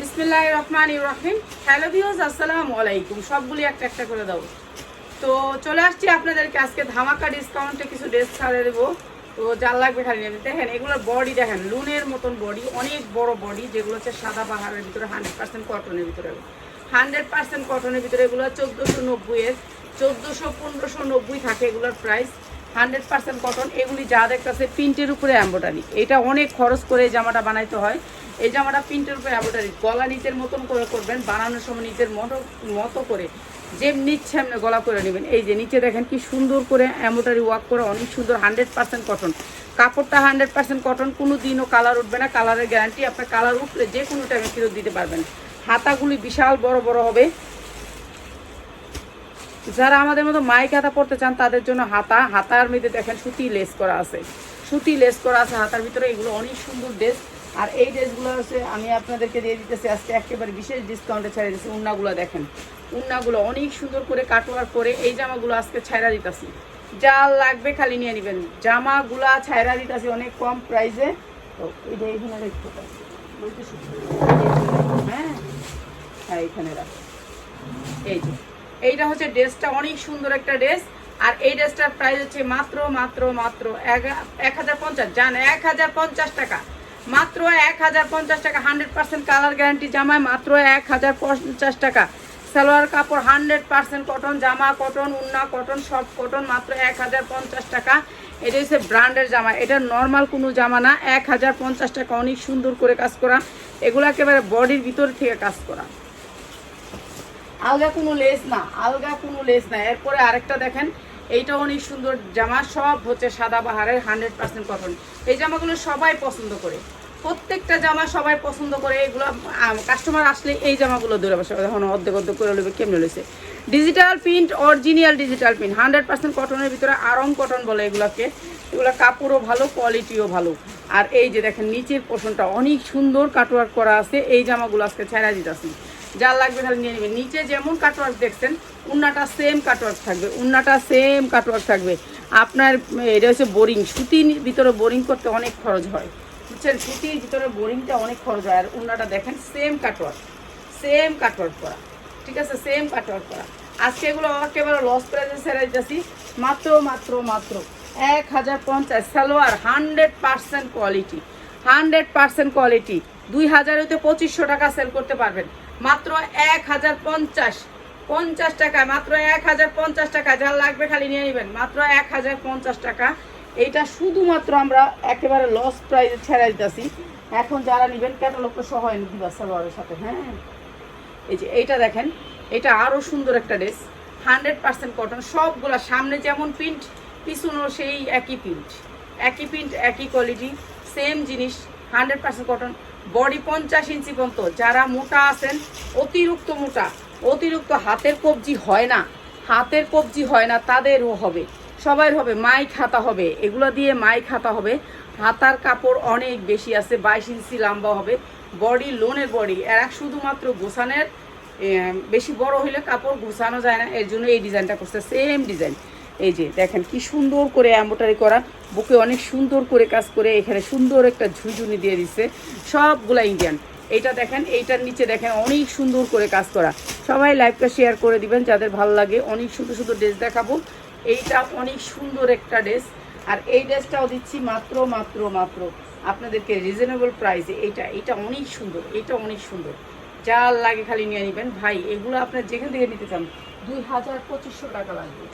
বিসমিল্লাহ রহমান রহিম। Hello views আসসালামু আলাইকুম। সবগুলি একটা একটা করে দাও। তো চলে আসছি আপনাদেরকে আজকে ধামাকা ডিসকাউন্টে কিছু ড্রেস ছাড়ে দেবো। তো যার লাগবে খালি দেখেন, এগুলোর বডি দেখেন, লুনের মতন বডি অনেক বড় বডি যেগুলো হচ্ছে সাদা পাহাড়ের ভিতরে হান্ড্রেড পার্সেন্ট কটনের ভিতরে। হান্ড্রেড পার্সেন্ট কটনের ভিতরে এগুলো চোদ্দোশো নব্বইয়ের চোদ্দোশো পনেরোশো নব্বই থাকে এগুলোর প্রাইস হান্ড্রেড পার্সেন্ট কটন এগুলি যা দেখতেছে প্রিন্টের উপরে এম্বোটারি এটা অনেক খরচ করে জামাটা বানাইতে হয়। এই জামাটা প্রিন্টের উপরে এম্বোটারি গলা নিচের মতন করে করবেন, বানানোর সময় নিচের মতো মতো করে ইচ্ছে এমনি গলা করে নেবেন। এই যে নিচে দেখেন কি সুন্দর করে এম্বোটারি ওয়ার্ক করে, অনেক সুন্দর হান্ড্রেড পার্সেন্ট কটন কাপড়টা হান্ড্রেড পার্সেন্ট কটন কোনো দিনও কালার উঠবে না কালারের গ্যারান্টি আপনার কালার উঠলে যে কোনো টাইমে ফেরত দিতে পারবেন। হাতাগুলি বিশাল বড় বড় হবে। যারা আমাদের মতো মাইক হাতা পড়তে চান, তাদের জন্য হাতা, হাতার মধ্যে দেখেন সুতি লেস করা আছে। সুতি লেস করা আছে, হাতার ভিতরে এগুলো অনেক সুন্দর ড্রেস আর এই ড্রেসগুলো হচ্ছে আমি আপনাদেরকে দিয়ে দিতেছি আজকে একেবারে বিশেষ ডিসকাউন্টে ছেড়ে দিচ্ছি উন্নাগুলো দেখেন। উন্নাগুলো অনেক সুন্দর করে কাটোয়ার করে এই জামাগুলো আজকে ছাইরা দিতেছি। যা লাগবে খালি নিয়ে নেবেন। জামাগুলা ছাইরা দিতেছি অনেক কম প্রাইসে তো এইটা এখানে দেখতে পাই হ্যাঁ হ্যাঁ এখানে রাখ। এই যে, এইটা হচ্ছে ড্রেসটা অনেক সুন্দর একটা ড্রেস। আর এই ড্রেসটার প্রাইস হচ্ছে মাত্র মাত্র মাত্র এক হাজার পঞ্চাশ। জান, এক হাজার পঞ্চাশ টাকা। মাত্র এক হাজার পঞ্চাশ টাকা, হান্ড্রেড পার্সেন্ট কালার গ্যারান্টি জামায় মাত্র এক হাজার পঞ্চাশ টাকা। সালোয়ার কাপড় হান্ড্রেড পার্সেন্ট কটন, জামা কটন, উন্না কটন, সব কটন মাত্র এক হাজার পঞ্চাশ টাকা। এটা হচ্ছে ব্র্যান্ডের জামা, এটা নর্মাল কোনো জামা না, এক হাজার পঞ্চাশ টাকা, অনেক সুন্দর করে কাজ করা। এগুলো একেবারে বডির ভিতর থেকে কাজ করা। আলগা কোনো লেস না, আলগা কোনো লেস না। এরপরে আরেকটা দেখেন এইটা অনেক সুন্দর জামা, সব হচ্ছে সাদা বাহারের হান্ড্রেড পার্সেন্ট কটন। এই জামাগুলো সবাই পছন্দ করে। প্রত্যেকটা জামা সবাই পছন্দ করে, এগুলো কাস্টমার আসলে এই জামাগুলো ধরে বসে, এখন অর্ধেক অর্ধেক করে নেবে কেমনে লইছে? Digital print original digital print hundred percent কটনের ভিতরে আরম কটন বলে এগুলোকে, এগুলো কাপড়ও ভালো কোয়ালিটিও ভালো। আর এই যে দেখেন, নিচের পোষণটা অনেক সুন্দর কাটওয়ার্ক করা আছে, এই জামাগুলো আজকে ছেড়া দিতেছি। যা লাগবে তাহলে নিয়ে নেবেন। নিচে যেমন কাটওয়ার্ক দেখছেন, উন্নাটা সেম কাটওয়ার্ক থাকবে, উন্নাটা সেম কাটওয়ার্ক থাকবে। আপনার এটা হচ্ছে বোরিং সুতির ভিতরে বোরিং করতে অনেক খরচ হয়। বুঝছেন সুতির ভিতরে বোরিংটা অনেক খরচ হয়। আর উন্নাটা দেখেন সেম কাটওয়ার্ক সেম কাটওয়ার্ক করা। ঠিক আছে? সেম কাটওয়ার্ক করা। আজকে এগুলো একেবারে লস ছেড়ে দিতেছি। মাত্র মাত্র মাত্র এক হাজার পঞ্চাশ। Salwar hundred percent quality hundred percent quality দুই হাজার হইতে পঁচিশশো টাকা সেল করতে পারবেন। মাত্র এক হাজার পঞ্চাশ। পঞ্চাশ টাকা মাত্র এক হাজার পঞ্চাশ টাকা যা লাগবে খালি নিয়ে নেবেন। মাত্র এক হাজার পঞ্চাশ টাকা এইটা শুধুমাত্র আমরা একেবারে লস প্রাইসে ছেড়ে দিতেছি। এখন যারা নেবেন ক্যাটালগটা সহ এনে দিবা সালোয়ারের সাথে হ্যাঁ? এই যে এইটা দেখেন, এটা আরও সুন্দর একটা ড্রেস হান্ড্রেড পার্সেন্ট কটন সবগুলা সামনে যেমন প্রিন্ট পিছনও সেই একই প্রিন্ট একই প্রিন্ট একই কোয়ালিটি সেম জিনিস হান্ড্রেড পার্সেন্ট কটন বডি পঞ্চাশ ইঞ্চি পর্যন্ত, যারা মোটা আছেন, অতিরিক্ত মোটা, অতিরিক্ত হাতের কবজি হয় না। হাতের কবজি হয় না, তাদেরও হবে। সবাই হবে, মাই খাতা হবে। এগুলো দিয়ে মাই খাতা হবে। হাতার কাপড় অনেক বেশি আছে, বাইশ ইঞ্চি লম্বা হবে। বডি, লোনের বডি, এরা শুধুমাত্র গোছানের বেশি বড় হইলে কাপড় গোছানো যায় না, এর জন্য এই ডিজাইনটা করছে সেম ডিজাইন এই যে দেখেন, কি সুন্দর করে এম্বোটারি করা, বুকে অনেক সুন্দর করে কাজ করে, এখানে সুন্দর একটা ঝুঁঝুনি দিয়ে দিচ্ছে, সবগুলা ইন্ডিয়ান এইটা দেখেন, এইটার নিচে দেখেন, অনেক সুন্দর করে কাজ করা। সবাই লাইভটা শেয়ার করে দিবেন, যাদের ভালো লাগে, অনেক সুন্দর সুন্দর ড্রেস দেখাবো। এইটা অনেক সুন্দর একটা ড্রেস। আর এই ড্রেসটাও দিচ্ছি মাত্র মাত্র মাত্র আপনাদেরকে রিজনেবল প্রাইসে এইটা এটা অনেক সুন্দর এটা অনেক সুন্দর। যা লাগে খালি নিয়ে নেবেন। ভাই, এগুলো আপনার যেখান থেকে নিতে চান, দুই হাজার পঁচিশশো টাকা লাগবে।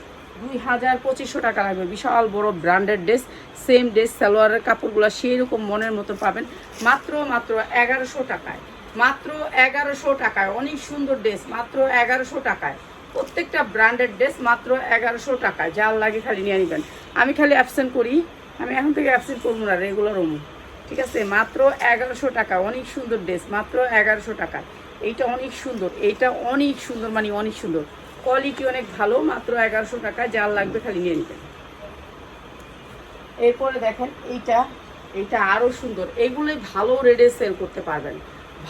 দুই হাজার পঁচিশশো টাকা লাগবে। বিশাল বড় ব্র্যান্ডেড ড্রেস সেম ড্রেস সালোয়ারের কাপড়গুলো সেই রকম মনের মতো পাবেন। মাত্র মাত্র এগারোশো টাকায়, মাত্র এগারোশো টাকায়, অনেক সুন্দর ড্রেস মাত্র এগারোশো টাকায়। প্রত্যেকটা ব্র্যান্ডেড ড্রেস মাত্র এগারোশো টাকা যার লাগে খালি নিয়ে নেবেন। আমি খালি অ্যাবসেন্ট করি। আমি এখন থেকে অ্যাবসেন্ট করব না রেগুলার রুম ঠিক আছে? মাত্র এগারোশো টাকা। অনেক সুন্দর ড্রেস মাত্র এগারোশো টাকা। এইটা অনেক সুন্দর। এইটা অনেক সুন্দর মানে অনেক সুন্দর। কোয়ালিটি অনেক ভালো, মাত্র এগারোশো টাকা যার লাগবে খালি নিয়ে নেবেন। এরপরে দেখেন, এইটা এইটা আরও সুন্দর। এগুলোই ভালো রেডে সেল করতে পারবেন।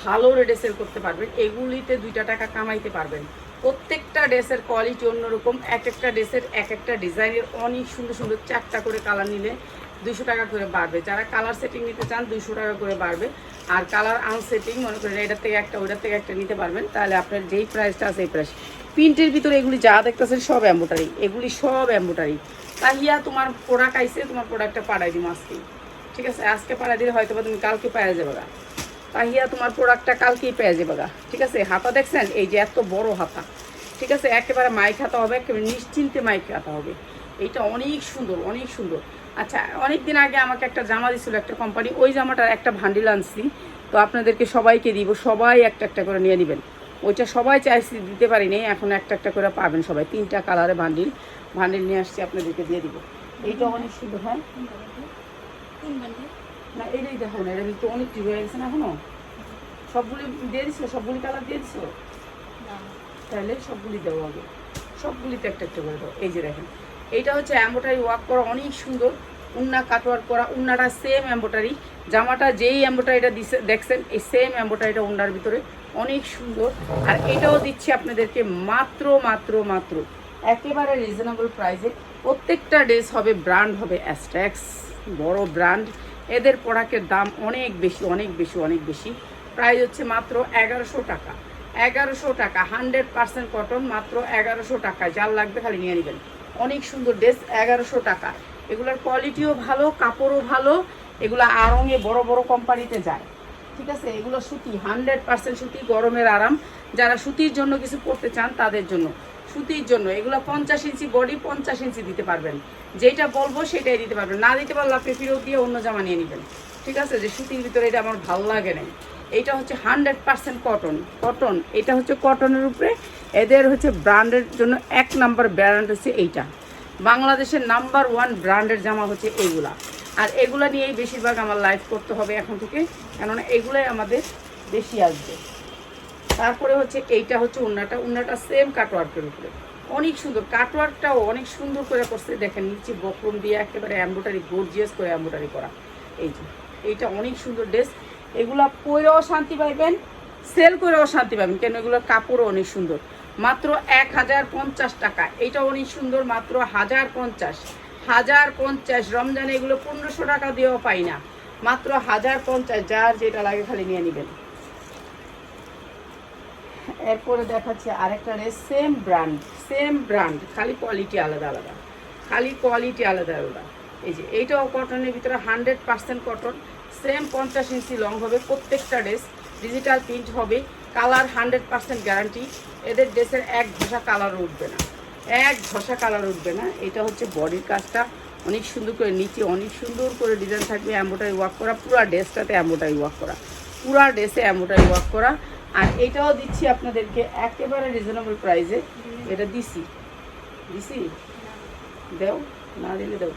ভালো রেডে সেল করতে পারবেন। এগুলিতে দুইটা টাকা কামাইতে পারবেন। প্রত্যেকটা ড্রেসের কোয়ালিটি অন্যরকম এক একটা ড্রেসের এক একটা ডিজাইনের অনেক সুন্দর সুন্দর চারটা করে কালার নিলে দুইশো টাকা করে বাড়বে। যারা কালার সেটিং নিতে চান, দুইশো টাকা করে বাড়বে। আর কালার আনসেটিং মনে করেন এটার থেকে একটা ওইটার থেকে একটা নিতে পারবেন, তাহলে আপনার যেই প্রাইসটা আছে এই প্রাইস প্রিন্টের ভিতরে এগুলি যা দেখতেছেন সব এম্বোটারি এগুলি সব এম্বোটারি তাহিয়া, তোমার প্রোডাক্ট আইসে তোমার প্রোডাক্টটা পাঠাই দিম আজকেই ঠিক আছে? আজকে পাঠাই দিলে হয়তো তুমি কালকে পাওয়া যাবে তাহিয়া তোমার প্রোডাক্টটা কালকেই পেয়ে যাবে গা। ঠিক আছে? হাতা দেখছেন? এই যে এত বড় হাতা। ঠিক আছে? একেবারে মাইক হাতা হবে, একেবারে নিশ্চিন্তে মাইক হাতা হবে। এইটা অনেক সুন্দর অনেক সুন্দর। আচ্ছা অনেক দিন আগে আমাকে একটা জামা দিছিল একটা কোম্পানি ওই জামাটার একটা ভান্ডিল আনছি। তো আপনাদেরকে সবাইকে দিব, সবাই একটা একটা করে নিয়ে নেবেন। ওইটা সবাই চাইছি, দিতে পারিনি এখন একটা একটা করে পাবেন সবাই। তিনটা কালারে ভান্ডিল ভান্ডিল নিয়ে আসছি, আপনাদেরকে দিয়ে দিব। এইটা অনেক সুন্দর হ্যাঁ? না এটাই দেখো না এটা কিন্তু অনেক ঠিক হয়ে গেছে না এখনও? সবগুলি দিয়ে দিছো সবগুলি কালার দিয়ে দিছো তাহলে সবগুলি দেবো আগে। সবগুলিতে একটা একটা করে দাও। এই যে দেখেন এইটা হচ্ছে অ্যাম্বোটারি ওয়ার্ক করা অনেক সুন্দর। উন্না কাটওয়ার্ক করা উন্নাটা সেম অ্যাম্বোটারি জামাটা যেই অ্যাম্বোটারিটা দিছে দেখছেন এই সেম অ্যাম্বোটারিটা উন্নার ভিতরে। অনেক সুন্দর। আর এটাও দিচ্ছি আপনাদেরকে মাত্র মাত্র মাত্র। একেবারে রিজনেবল প্রাইসে প্রত্যেকটা ড্রেস হবে ব্র্যান্ড হবে অ্যাস্ট্যাক্স বড় ব্র্যান্ড এদের প্রোডাক্টের দাম অনেক বেশি অনেক বেশি অনেক বেশি। প্রাইস হচ্ছে মাত্র এগারোশো টাকা। এগারোশো টাকা, হান্ড্রেড পার্সেন্ট কটন মাত্র এগারোশো টাকা যার লাগবে খালি নিয়ে নেবেন। অনেক সুন্দর ড্রেস, এগারোশো টাকা। এগুলোর কোয়ালিটিও ভালো, কাপড়ও ভালো। এগুলো আরঙে বড় বড় কোম্পানিতে যায়। ঠিক আছে, এগুলো সুতি হান্ড্রেড পার্সেন্ট সুতি, গরমের আরাম। যারা সুতির জন্য কিছু করতে চান, তাদের জন্য। সুতির জন্য, এগুলো পঞ্চাশ ইঞ্চি বডি পঞ্চাশ ইঞ্চি দিতে পারবেন। যেটা বলব, সেটাই দিতে পারবেন। না দিতে পারলে আপনি ফেরত দিয়ে অন্য জামা নিয়ে নেবেন। ঠিক আছে, যে সুতির ভিতরে এটা আমার ভালো লাগে নাই। এটা হচ্ছে হান্ড্রেড পার্সেন্ট কটন কটন এটা হচ্ছে কটনের উপরে। এদের হচ্ছে ব্র্যান্ডের জন্য এক নাম্বার ব্র্যান্ড হচ্ছে এইটা। বাংলাদেশের নাম্বার ওয়ান ব্র্যান্ডের জামা হচ্ছে এইগুলা। আর এগুলা নিয়েই বেশিরভাগ আমার লাইফ করতে হবে এখন থেকে। কেননা এগুলাই আমাদের বেশি আসবে। তারপরে হচ্ছে এইটা হচ্ছে উন্নাটা। উন্নাটা সেম কাটওয়ার্কের উপরে। অনেক সুন্দর। কাটওয়ার্কটাও অনেক সুন্দর করে করছে। দেখেন নিচে বক্রম দিয়ে একেবারে এম্বোটারি গর্জিয়াস করে এম্বোটারি করা। এই যে, এইটা অনেক সুন্দর ড্রেস এগুলা পরেও শান্তি পাইবেন সেল করেও শান্তি পাবেন। কেন এগুলোর কাপড়ও অনেক সুন্দর। মাত্র এক হাজার পঞ্চাশ টাকা। এইটা অনেক সুন্দর, মাত্র হাজার পঞ্চাশ। হাজার পঞ্চাশ, রমজানে এগুলো পনেরোশো টাকা দিয়েও পাই না। মাত্র হাজার পঞ্চাশ, যার যেটা লাগে খালি নিয়ে নেবেন। এরপরে দেখাচ্ছি আরেকটা রেস সেম ব্র্যান্ড সেম ব্র্যান্ড খালি কোয়ালিটি আলাদা আলাদা। খালি কোয়ালিটি আলাদা আলাদা। এই যে এইটাও কটনের ভিতরে হান্ড্রেড পার্সেন্ট কটন সেম পঞ্চাশ ইঞ্চি লং হবে। প্রত্যেকটা ড্রেস ডিজিটাল প্রিন্ট হবে। কালার হান্ড্রেড পার্সেন্ট গ্যারান্টি এদের ড্রেসের এক ঘষা কালার উঠবে না। এক ঘষা কালার উঠবে না। এটা হচ্ছে বডির কাজটা। অনেক সুন্দর করে নিচে অনেক সুন্দর করে ডিজাইন থাকবে অ্যাম্বোটারি ওয়ার্ক করা। পুরো ড্রেসটাতে অ্যাম্বোটারি ওয়ার্ক করা। পুরা ড্রেসে অ্যাম্বোটারি ওয়ার্ক করা। আর এটাও দিচ্ছি আপনাদেরকে একেবারে রিজনেবল প্রাইসে এটা দিছি। দিছি? দেও? না দিলে দেও।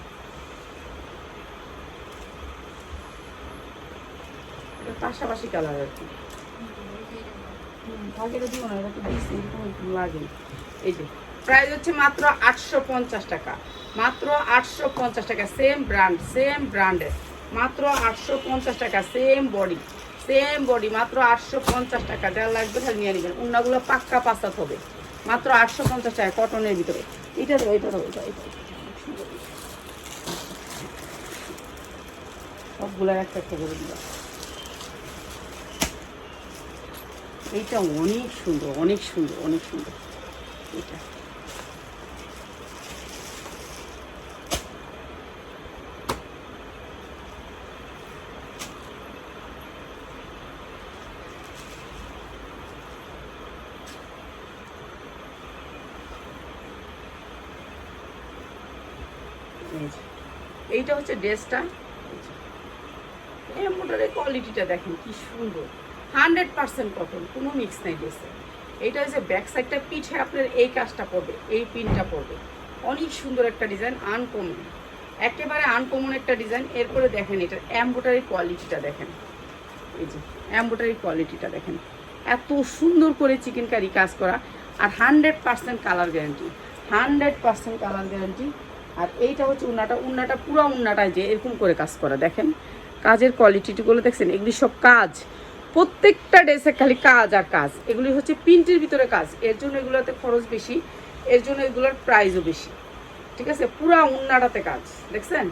পাশাপাশি কালার আর কি। লাগে। এই যে। প্রাইস হচ্ছে মাত্র আটশো পঞ্চাশ টাকা। মাত্র আটশো পঞ্চাশ টাকা সেম ব্র্যান্ড সেম ব্র্যান্ডের মাত্র আটশো পঞ্চাশ টাকা সেম বডি সেম বডি মাত্র আটশো পঞ্চাশ টাকা। যা লাগবে তাহলে নিয়ে নেবেন। উন্নাগুলো পাক্কা পাসাত হবে মাত্র আটশো পঞ্চাশ টাকা কটনের ভিতরে। এটা দেবো এটা দেবো এটা এটা। একটা একটা করে এইটা অনেক সুন্দর অনেক সুন্দর অনেক সুন্দর। এটা এই যে। এইটা হচ্ছে ড্রেসটা। এমব্রয়ডারি কোয়ালিটিটা দেখেন কি সুন্দর। হান্ড্রেড পার্সেন্ট কটন কোনো মিক্স নাই ড্রেসে এইটা হচ্ছে ব্যাক সাইডটা পিঠে আপনার এই কাজটা পড়বে, এই পিনটা পড়বে। অনেক সুন্দর একটা ডিজাইন আনকমন একেবারে আনকমন একটা ডিজাইন এরপরে দেখেন এটার এমব্রয়ডারি কোয়ালিটিটা দেখেন। এই যে এমব্রয়ডারি কোয়ালিটিটা দেখেন। এত সুন্দর করে চিকেন কারি কাজ করা। আর hundred percent colour guarantee hundred percent colour guarantee আর এইটা হচ্ছে উন্নাটা। উন্নাটা পুরো উন্নাটায় যে এরকম করে কাজ করা। দেখেন, কাজের কোয়ালিটিগুলো দেখছেন? এগুলি সব কাজ। প্রত্যেকটা ড্রেসে খালি কাজ আর কাজ। এগুলি হচ্ছে প্রিন্টের ভিতরে কাজ। এর জন্য এগুলোতে খরচ বেশি। এর জন্য এগুলোর প্রাইসও বেশি। ঠিক আছে? পুরা উন্নাটাতে কাজ। দেখছেন?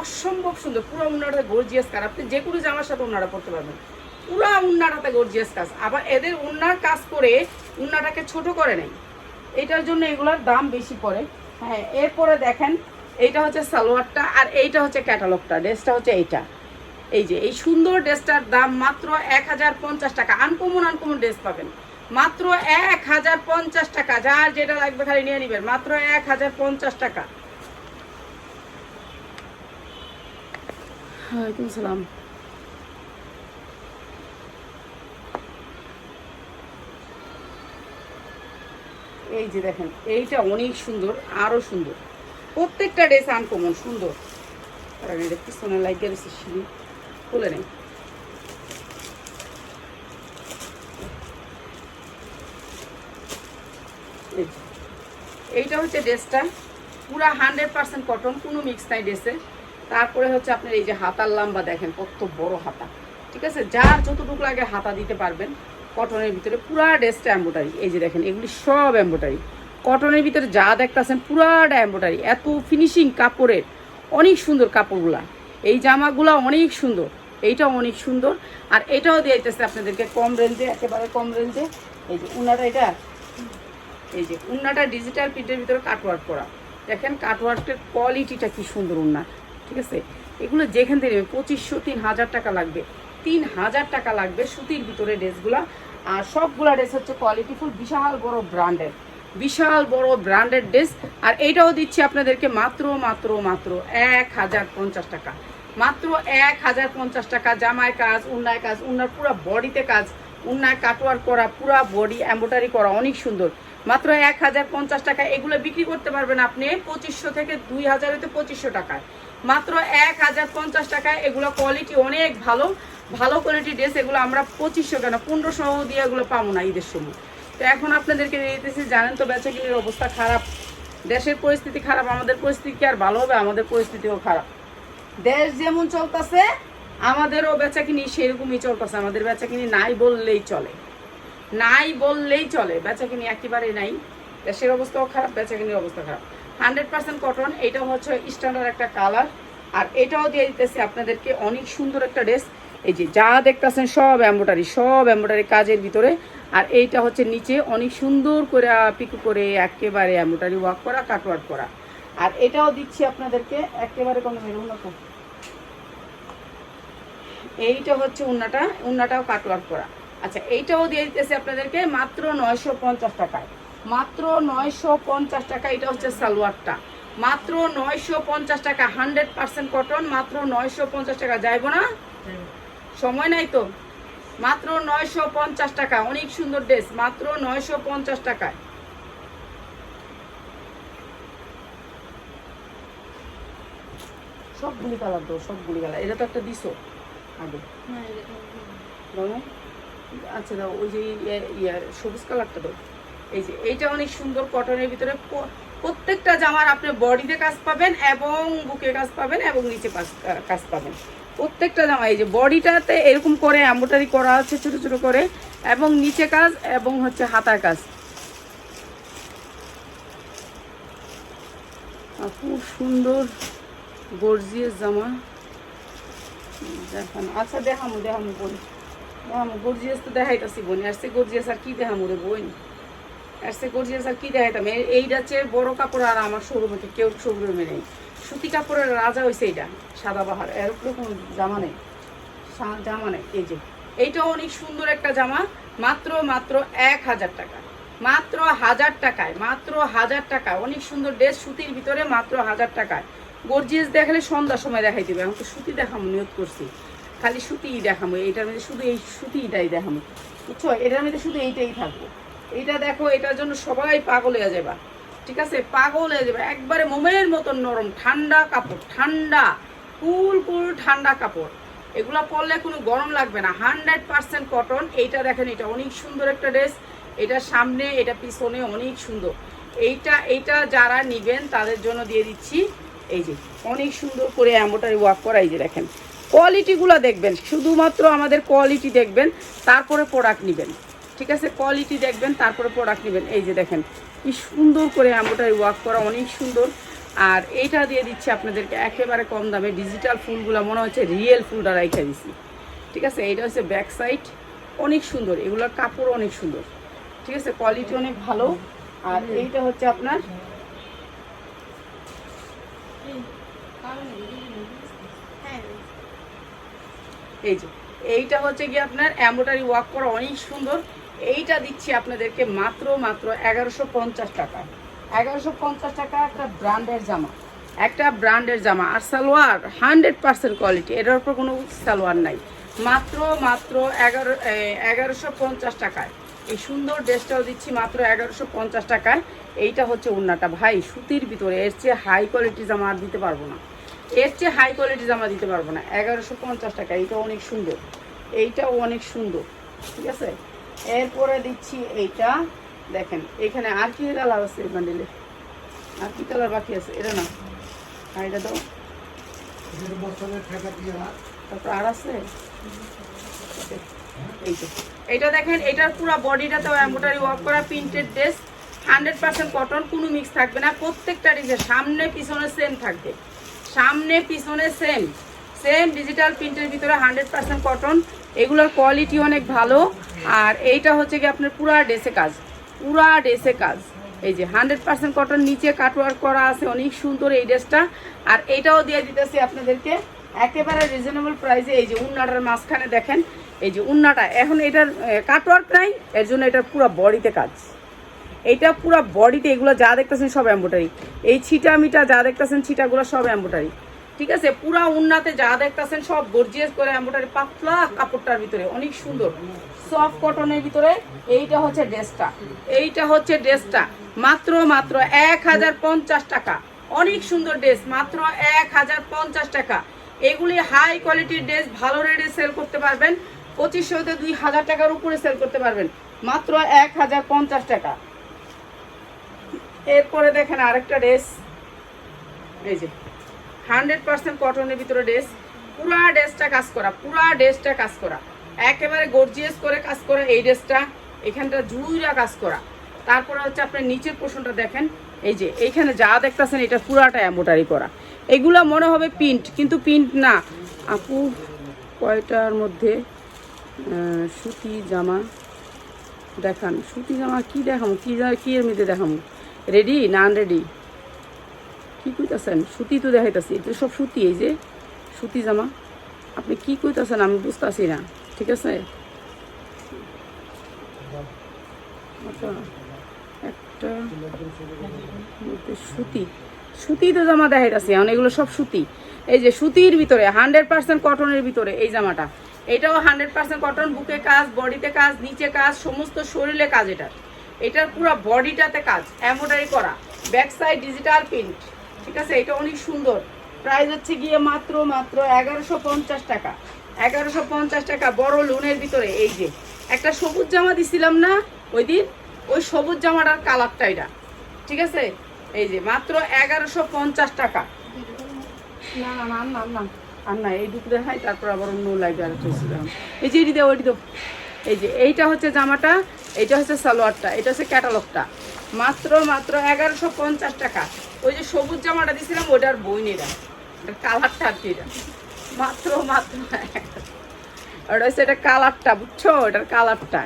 অসম্ভব সুন্দর। পুরো উন্নাটাতে গর্জিয়াস কাজ। আপনি যে কোনো জামার সাথে উন্নাটা পড়তে পারবেন। পুরো উন্নাটাতে গর্জিয়াস কাজ। আবার এদের উন্নার কাজ করে উন্নাটাকে ছোট করে নেই এটার জন্য এগুলোর দাম বেশি পড়ে। হ্যাঁ এরপরে দেখেন, এইটা হচ্ছে সালোয়ারটা আর এইটা হচ্ছে ক্যাটালগটা। ড্রেসটা হচ্ছে এইটা। এই যে, এই সুন্দর ড্রেসটার দাম মাত্র এক হাজার পঞ্চাশ টাকা। আনকমন আনকমন ড্রেস পাবেন। মাত্র এক হাজার পঞ্চাশ টাকা। যার যেটা লাগবে খালি নিয়ে নিবেন। মাত্র এক হাজার পঞ্চাশ টাকা। ওয়ালাইকুম সালাম। এই যে দেখেন, এইটা অনেক সুন্দর, আরও সুন্দর। প্রত্যেকটা ড্রেস আনকমন সুন্দর। কারণ এটা পিছনে লাইটে রয়েছে সিঁড়ি খুলে নেই। এই এইটা হচ্ছে ড্রেসটা। পুরা হান্ড্রেড পার্সেন্ট কটন কোনো মিক্স নাই ড্রেসে। তারপরে হচ্ছে আপনার এই যে হাতার লাম্বা দেখেন, কত বড় হাতা। ঠিক আছে? যার যতটুকু লাগে হাতা দিতে পারবেন। কটনের ভিতরে পুরা ড্রেসটা এম্বোটারি এই যে দেখেন, এগুলি সব এম্বোটারি কটনের ভিতরে যা দেখতেছেন পুরাটা এম্বোটারি এত ফিনিশিং কাপড়ের, অনেক সুন্দর কাপড়গুলা। এই জামাগুলা অনেক সুন্দর, এইটাও অনেক সুন্দর। আর এটাও দিয়ে দিতেছে আপনাদেরকে কম রেঞ্জে একেবারে কম রেঞ্জে এই যে উনাটা এটা, এই যে উন্নাটা ডিজিটাল প্রিন্টের ভিতরে কাটওয়ার্ক করা। দেখেন কাটওয়ার্কের কোয়ালিটিটা কি সুন্দর উন্না, ঠিক আছে? এগুলো যেখান থেকে পঁচিশশো, তিন হাজার টাকা লাগবে। তিন হাজার টাকা লাগবে সুতির ভিতরে ড্রেসগুলা। আর সবগুলা ড্রেস হচ্ছে কোয়ালিটিফুল বিশাল বড় ব্র্যান্ডের বিশাল বড় ব্র্যান্ডেড ড্রেস। আর এইটাও দিচ্ছি আপনাদেরকে মাত্র মাত্র মাত্র এক হাজার পঞ্চাশ টাকা। মাত্র এক হাজার পঞ্চাশ টাকা। জামায় কাজ উন্নায় কাজ, উন্নার পুরো বডিতে কাজ। উন্নায় কাটোয়ার করা, পুরো বডি এম্বোটারি করা, অনেক সুন্দর। মাত্র এক হাজার পঞ্চাশ টাকা। এগুলো বিক্রি করতে পারবেন আপনি পঁচিশশো থেকে দুই হাজার হতে পঁচিশশো টাকায়। মাত্র এক হাজার পঞ্চাশ টাকায় এগুলো কোয়ালিটি অনেক ভালো। ভালো কোয়ালিটি ড্রেস এগুলো আমরা পঁচিশশো কেন, পনেরোশো দিয়ে এগুলো পাবো না ঈদের সময়। তো এখন আপনাদেরকে দিতেছি, জানেন তো বেচা অবস্থা খারাপ। দেশের পরিস্থিতি খারাপ, আমাদের পরিস্থিতি কি আর ভালো হবে? আমাদের পরিস্থিতিও খারাপ। দেশ যেমন চলতেছে, আমাদেরও বেচা কিনি সেরকমই চলতেছে। আমাদের বেচা কিনি নাই বললেই চলে। নাই বললেই চলে। বেচা কিনি একেবারে নাই। দেশের অবস্থাও খারাপ বেচা কিনির অবস্থা খারাপ। হান্ড্রেড পার্সেন্ট কটন, এটাও হচ্ছে স্ট্যান্ডার্ড একটা কালার আর এটাও দিয়ে দিতেছি আপনাদেরকে অনেক সুন্দর একটা ড্রেস এই যে যা দেখতেছেন সব এম্বোটারি সব এম্বোটারি কাজের ভিতরে। আর এইটা হচ্ছে নিচে অনেক সুন্দর করে পিকু করে একেবারে এম্বোটারি ওয়ার্ক করা কাটওয়ার্ক করা। আর এটাও দিচ্ছি আপনাদেরকে একেবারে কোনো মেরুন। এইটা হচ্ছে উন্নাটা, উন্নাটাও কাটওয়ার্ক করা। আচ্ছা এইটাও দিয়ে দিতেছি আপনাদেরকে মাত্র নয়শো পঞ্চাশ টাকায়। মাত্র নয়শো পঞ্চাশ টাকা এটা হচ্ছে সালোয়ারটা। মাত্র নয়শো পঞ্চাশ টাকা হান্ড্রেড পার্সেন্ট কটন মাত্র নয়শো পঞ্চাশ টাকা। যাইবো না? সময় নাই তো? মাত্র নয়শো পঞ্চাশ টাকা অনেক সুন্দর ড্রেস মাত্র নয়শো পঞ্চাশ টাকায়। সবগুলি কালার দাও সবগুলি কালার। এটা তো একটা দিছো আগে। আচ্ছা দাও ওই যে ইয়ে- ইয়ে সবুজ কালারটা দাও। এই যে, এইটা অনেক সুন্দর কটনের ভিতরে প্রত্যেকটা জামার আপনি বডিতে কাজ পাবেন এবং বুকে কাজ পাবেন এবং নিচে কাজ পাবেন। প্রত্যেকটা জামা, এই যে বডিটাতে এরকম করে এম্বোটারি করা আছে ছোট ছোট করে এবং নিচে কাজ এবং হচ্ছে হাতার কাজ। খুব সুন্দর গর্জিয়াস জামা। দেখান আচ্ছা দেখামু দেখামু বোন দেখামু গর্জিয়াস তো দেখাইতাছি বোন আর সে গর্জিয়াস আর কি দেখামু রে বোন আর সে গর্জিয়াস আর কি দেখাইতাম? এই- এইটা চেয়ে বড় কাপড় আর আমার শোরুমে কেউ শোরুমে নেই। সুতি কাপড়ের রাজা হয়েছে এইটা সাদা বাহার। এর জামা নেই। জামা নেই, এই যে। এইটা অনেক সুন্দর একটা জামা, মাত্র মাত্র এক হাজার টাকা। মাত্র হাজার টাকায়, মাত্র হাজার টাকা অনেক সুন্দর ড্রেস সুতির ভিতরে মাত্র হাজার টাকায়। গর্জিয়াস দেখালে সন্ধ্যার সময় দেখাই দিবে। আমি তো সুতি দেখামো, নিয়ত করছি। খালি সুতিই দেখামো। এইটার মধ্যে শুধু এই সুতিটাই দেখামো। বুঝছ? এটার মধ্যে শুধু এইটাই থাকব। এইটা দেখো, এটার জন্য সবাই পাগল হয়ে যাবা ঠিক আছে? পাগল হয়ে যাবে একবারে মোমের মতন নরম, ঠান্ডা কাপড়, ঠান্ডা, কুল কুল, ঠান্ডা কাপড়। এগুলো পরলে কোনো গরম লাগবে না। Hundred percent cotton. এইটা দেখেন, এটা অনেক সুন্দর একটা ড্রেস। এটা সামনে, এটা পিছনে অনেক সুন্দর। এইটা এইটা যারা নিবেন, তাদের জন্য দিয়ে দিচ্ছি। এই যে, অনেক সুন্দর করে অ্যাম্বোটারি ওয়ার্ক করা, এই যে দেখেন। কোয়ালিটিগুলো দেখবেন। শুধুমাত্র আমাদের কোয়ালিটি দেখবেন, তারপরে প্রোডাক্ট নেবেন। ঠিক আছে? কোয়ালিটি দেখবেন, তারপরে প্রোডাক্ট নেবেন। এই যে দেখেন, কি সুন্দর করে অ্যাম্বোটারি ওয়ার্ক করা, অনেক সুন্দর। আর এইটা দিয়ে দিচ্ছি আপনাদেরকে একেবারে কম দামে ডিজিটাল ফুলগুলো, মনে হচ্ছে রিয়েল ফুলটা রাইখা দিছি। ঠিক আছে? এইটা হচ্ছে ব্যাক সাইড অনেক সুন্দর। এগুলোর কাপড় অনেক সুন্দর। ঠিক আছে? কোয়ালিটি অনেক ভালো। আর এইটা হচ্ছে আপনার এই যে এইটা হচ্ছে কি আপনার এম্বোটারি ওয়ার্ক করা অনেক সুন্দর। এইটা দিচ্ছি আপনাদেরকে মাত্র মাত্র এগারোশো পঞ্চাশ টাকা। এগারোশো পঞ্চাশ টাকা একটা ব্র্যান্ডের জামা। একটা ব্র্যান্ডের জামা। আর সালোয়ার, হান্ড্রেড পার্সেন্ট কোয়ালিটি। এটার উপর কোনো সালোয়ার নাই। মাত্র মাত্র এগারো এগারোশো পঞ্চাশ টাকায়। এই সুন্দর ড্রেসটাও দিচ্ছি মাত্র এগারোশো পঞ্চাশ টাকায়। এইটা হচ্ছে উন্নাটা ভাই, সুতির ভিতরে। এর চেয়ে হাই কোয়ালিটি জামা আর দিতে পারব না। এর চেয়ে হাই কোয়ালিটি জামা দিতে পারব না। এগারোশো পঞ্চাশ টাকা, এইটা অনেক সুন্দর। এইটাও অনেক সুন্দর, ঠিক আছে? এরপরে দিচ্ছি এইটা, দেখেন, এখানে আর কি কালার আছে বান্ডিলে আর কি কালার বাকি আছে? এটা না আর এটা দাও। তারপর আর আছে? এই যে। এটা দেখেন, এটার পুরো বডিটাতেও এম্বোটারি ওয়ার্ক করা printed dress hundred percent cotton কোনো মিক্স থাকবে না। প্রত্যেকটা ডিজে সামনে, পিছনে সেম থাকবে। সামনে, পিছনে সেম সেম ডিজিটাল প্রিন্টের ভিতরে হান্ড্রেড পার্সেন্ট কটন এগুলোর কোয়ালিটি অনেক ভালো। আর এইটা হচ্ছে কি আপনার পুরা ড্রেসে কাজ, পুরা ড্রেসে কাজ। এই যে হান্ড্রেড পার্সেন্ট কটন নিচে কাটওয়ার্ক করা আছে, অনেক সুন্দর এই ড্রেসটা। আর এইটাও দিয়ে দিতেছি আপনাদেরকে, একেবারে রিজনেবল প্রাইসে এই যে উন্নাটার মাঝখানে দেখেন, এই যে উন্নাটা, এখন এটার কাটওয়ার্ক নাই, এর জন্য এটার পুরো বডিতে কাজ। এইটা পুরো বডিতে এগুলো যা দেখতেছেন সব এম্বোটারি এই ছিটা মিটা যা দেখতেছেন, ছিটাগুলো সব এম্বোটারি ঠিক আছে? পুরা উন্নাতে যা দেখতেছেন, সব গর্জিয়াস করে এম্বোটারি পাতলা কাপড়টার ভিতরে, অনেক সুন্দর। সফট কটনের ভিতরে, এইটা হচ্ছে ড্রেসটা। এইটা হচ্ছে ড্রেসটা। মাত্র মাত্র এক হাজার পঞ্চাশ টাকা। অনেক সুন্দর ড্রেস, মাত্র এক হাজার পঞ্চাশ টাকা। এগুলি হাই কোয়ালিটির ড্রেস, ভালো রেটে সেল করতে পারবেন। পঁচিশশো হতে দুই হাজার টাকার উপরে সেল করতে পারবেন। মাত্র এক হাজার পঞ্চাশ টাকা। এরপরে দেখেন আরেকটা ড্রেস। এই যে, হান্ড্রেড পার্সেন্ট কটনের ভিতরে ড্রেস। পুরা ড্রেসটা কাজ করা, পুরা ড্রেসটা কাজ করা। একেবারে গর্জিয়াস করে কাজ করা এই ড্রেসটা। এখানটা জুইরা কাজ করা। তারপরে হচ্ছে আপনার নিচের পোর্শনটা দেখেন। এই যে, এইখানে যা দেখতেছেন, এটা পুরাটা এম্বোটারি করা। এগুলা মনে হবে প্রিন্ট, কিন্তু প্রিন্ট না। আপু, কয়টার মধ্যে সুতি জামা দেখান। সুতি জামা কি দেখামো? কি কি এর মধ্যে দেখামো? রেডি না আনরেডি কি কইতাছেন? সুতি তো দেখাইতাছি। এটা সব সুতি, এই যে। সুতি জামা। আপনি কি কইতাছেন? আমি বুঝতেছি না। ঠিক আছে? আচ্ছা একটা সুতি। সুতি তো জামা দেখাইতাছি এখন, এগুলো সব সুতি। এই যে সুতির ভিতরে, হান্ড্রেড পার্সেন্ট কটনের ভিতরে এই জামাটা। এটাও হান্ড্রেড পার্সেন্ট কটন, বুকে কাজ, বডিতে কাজ, নিচে কাজ, সমস্ত শরীরে কাজ এটার। এটার পুরো বডিটাতে কাজ এমব্রয়ডারি করা। ব্যাক সাইড ডিজিটাল প্রিন্ট ঠিক আছে? এটা অনেক সুন্দর। প্রাইস হচ্ছে গিয়ে মাত্র মাত্র এগারোশো পঞ্চাশ টাকা। এগারোশো পঞ্চাশ টাকা বড় লোনের ভিতরে, এই যে। একটা সবুজ জামা দিছিলাম না ওই দিন? ওই সবুজ জামাটার কালারটা এটা, ঠিক আছে? এই যে, মাত্র এগারোশো পঞ্চাশ টাকা। না না না না না। আর না, এই দুটো হয় তারপর আবার অন্য লাইভে আর চলছিলাম এই যে এটি দেও এই যে, এইটা হচ্ছে জামাটা। এইটা হচ্ছে সালোয়ারটা, এটা হচ্ছে ক্যাটালগটা মাত্র মাত্র এগারোশো পঞ্চাশ টাকা। ওই যে সবুজ জামাটা দিয়েছিলাম ওটার বই নেই এটার কালারটা আর কি এটা মাত্র মাত্র ওটা হচ্ছে এটা কালারটা বুঝছ? ওটার কালারটা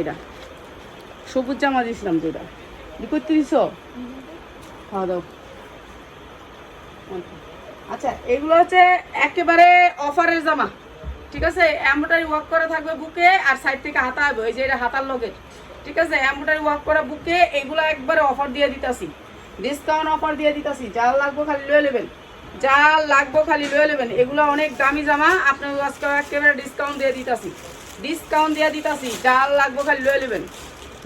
এটা। সবুজ জামা দিয়েছিলাম তো এটা। করতে দিছ? খাওয়া দাও। আচ্ছা এগুলো হচ্ছে একেবারে অফারের জামা। ঠিক আছে? এম্বোটারি ওয়ার্ক করা থাকবে বুকে, আর সাইড থেকে হাতা হবে। ওই যে এটা হাতার লগে। ঠিক আছে এম্বোটারি ওয়ার্ক করা বুকে এগুলো একবারে অফার দিয়ে দিতাছি। ডিসকাউন্ট অফার দিয়ে দিতাছি, যা লাগবে খালি লয়ে নেবেন। যা লাগবে খালি লয়ে নেবেন, এগুলো অনেক দামি জামা, আপনার আজকে একেবারে ডিসকাউন্ট দিয়ে দিতাছি। ডিসকাউন্ট দিয়ে দিতাছি, যা লাগবে খালি লয়ে নেবেন।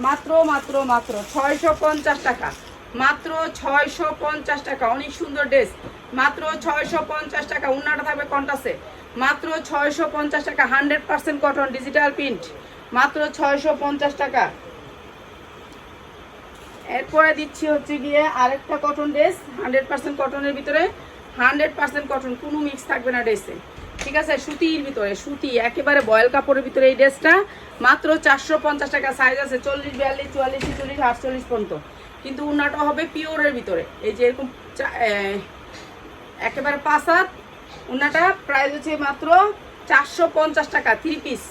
মাত্র মাত্র মাত্র ছয়শো পঞ্চাশ টাকা। মাত্র ছয়শো পঞ্চাশ টাকা, অনেক সুন্দর ড্রেস মাত্র ছয়শো পঞ্চাশ টাকা, উন্নাটা থাকবে কন্টাসে মাত্র ছয়শো পঞ্চাশ টাকা hundred percent cotton digital print মাত্র ছয়শো পঞ্চাশ টাকা। এরপরে দিচ্ছি হচ্ছে গিয়ে আরেকটা কটন ড্রেস হান্ড্রেড পার্সেন্ট কটনের ভিতরে হান্ড্রেড পার্সেন্ট কটন কোনো মিক্স থাকবে না ড্রেসে ঠিক আছে? সুতির ভিতরে, সুতি, একেবারে বয়েল কাপড়ের ভিতরে এই ড্রেসটা মাত্র চারশো পঞ্চাশ টাকা সাইজ আছে, চল্লিশ, বিয়াল্লিশ, চুয়াল্লিশ, ছিচল্লিশ, আটচল্লিশ পর্যন্ত। কিন্তু উন্নাটা হবে পিওরের ভিতরে। এই যে এরকম একেবারে পাঁচ হাত, উন্নাটা প্রাইস হচ্ছে মাত্র চারশো পঞ্চাশ টাকা three piece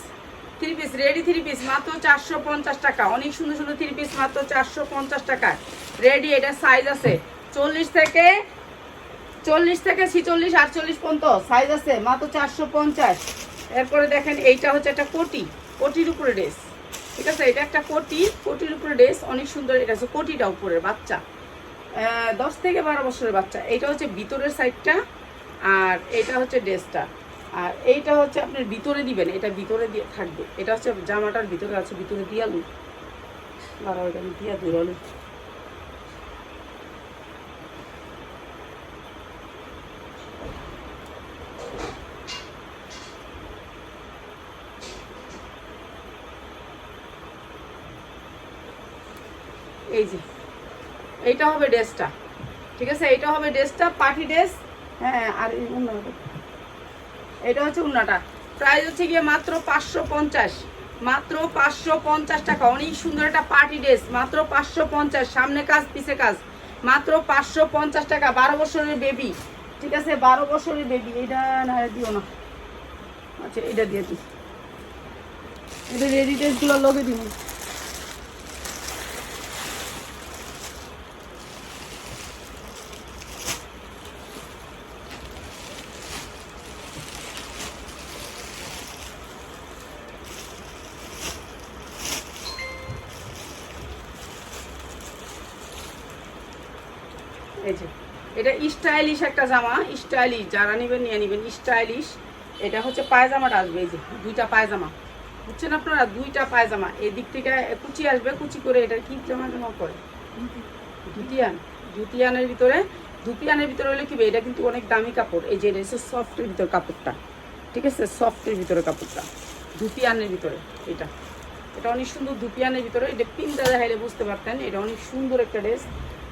three piece ready three piece মাত্র চারশো পঞ্চাশ টাকা। অনেক সুন্দর সুন্দর থ্রি পিস মাত্র চারশো পঞ্চাশ টাকা। রেডি এটা সাইজ আছে। চল্লিশ থেকে চল্লিশ থেকে ছিচল্লিশ, আটচল্লিশ পর্যন্ত সাইজ আছে, মাত্র চারশো পঞ্চাশ। এরপরে দেখেন, এইটা হচ্ছে একটা কোটি, কোটির উপরে ড্রেস ঠিক আছে, এটা একটা কোটি, কোটির উপরে ড্রেস অনেক সুন্দর এটা হচ্ছে কোটিটা উপরের বাচ্চা। দশ থেকে বারো বছরের বাচ্চা। এটা হচ্ছে ভিতরের সাইডটা আর এটা হচ্ছে ড্রেসটা আর এইটা হচ্ছে আপনার ভিতরে দিবেন, এটা ভিতরে দিয়ে থাকবে। এটা হচ্ছে জামাটার ভিতরে আছে, ভিতরে দিয়ালু বারো এটা আমি দিয়া দিই বলো এই যে, এইটা হবে ড্রেসটা। ঠিক আছে? এইটা হবে ড্রেসটা, পার্টি ড্রেস। হ্যাঁ আর উন্নাটা এটা হচ্ছে উন্নাটা প্রাইস হচ্ছে গিয়ে মাত্র পাঁচশো পঞ্চাশ। মাত্র পাঁচশো পঞ্চাশ টাকা। অনেক সুন্দর একটা পার্টি ড্রেস। মাত্র পাঁচশো পঞ্চাশ। সামনে কাজ, পিছে কাজ। মাত্র পাঁচশো পঞ্চাশ টাকা। বারো বছরের বেবি ঠিক আছে? বারো বছরের বেবি এটা না দিও না। আচ্ছা এটা দিয়ে দিই। এটা রেডি ড্রেসগুলো লগে দিন এই যে এটা স্টাইলিশ একটা জামা, স্টাইলিশ, যারা নেবেন নিয়ে নেবেন, স্টাইলিশ। এটা হচ্ছে পায়জামাটা আসবে, এই যে দুইটা পায়জামা। বুঝছেন আপনারা? দুইটা পায়জামা। এই দিক থেকে কুচি আসবে, কুচি করে এটা কি জামা জামা করে ধুতিয়ান। ধুতিয়ানের ভিতরে ধুতিয়ানের ভিতরে হলে কি এটা কিন্তু অনেক দামি কাপড়। এই যে এটা হচ্ছে সফটের ভিতরে কাপড়টা। ঠিক আছে? সফটের ভিতরে কাপড়টা। ধুতিয়ানের ভিতরে, এটা। এটা অনেক সুন্দর ধুপিয়ানের ভিতরে। এটা পিনটা দেখাইলে বুঝতে পারতেন। এটা অনেক সুন্দর একটা ড্রেস।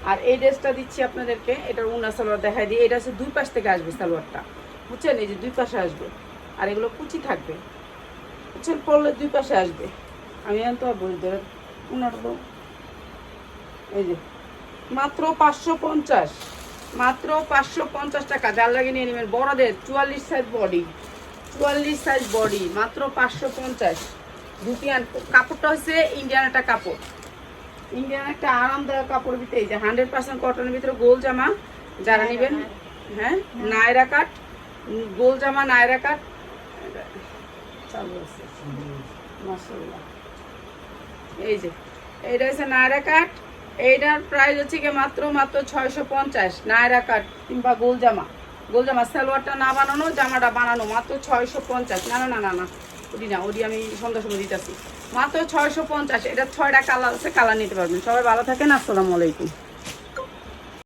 আর এই ড্রেসটা দিচ্ছি আপনাদেরকে, এটার উন্না সালোয়ার দেখাই দিই। এটা হচ্ছে দুই পাশ থেকে আসবে সালোয়ারটা। বুঝছেন? এই যে দুই পাশে আসবে। আর এগুলো কুচি থাকবে। বুঝছেন? পরলে দুই পাশে আসবে। আমি আনতে পারব এদের উন্নাটা তো এই যে, মাত্র পাঁচশো পঞ্চাশ। মাত্র পাঁচশো পঞ্চাশ টাকা। যার লাগে নিয়ে নেবেন। বড়দের চুয়াল্লিশ সাইজ বডি চুয়াল্লিশ সাইজ বডি মাত্র পাঁচশো পঞ্চাশ। দুটিয়ান কাপড়টা হচ্ছে ইন্ডিয়ান একটা কাপড়। ইন্ডিয়ান একটা আরামদায়ক কাপড় ভিতরে এই যে হান্ড্রেড পার্সেন্ট কটনের ভিতরে গোল জামা যারা নেবেন হ্যাঁ নায়রা কাট গোল জামা নায়রা কাট। চালু আছে মাশাআল্লাহ। এই যে এইটা হচ্ছে নায়রা কাট। এইটার প্রাইস হচ্ছে কি মাত্র মাত্র ছয়শো পঞ্চাশ। নায়রা কাট কিংবা গোল জামা। গোল জামা সালোয়ারটা না বানানো জামাটা বানানো মাত্র ছয়শো পঞ্চাশ। না না না না। ওটি না ওটি আমি সন্ধ্যা সময় দিতেছি। মাত্র ছয়শো পঞ্চাশ, এটা ছয়টা কালার আছে কালার নিতে পারবেন। সবাই ভালো থাকেন, আসসালামু আলাইকুম।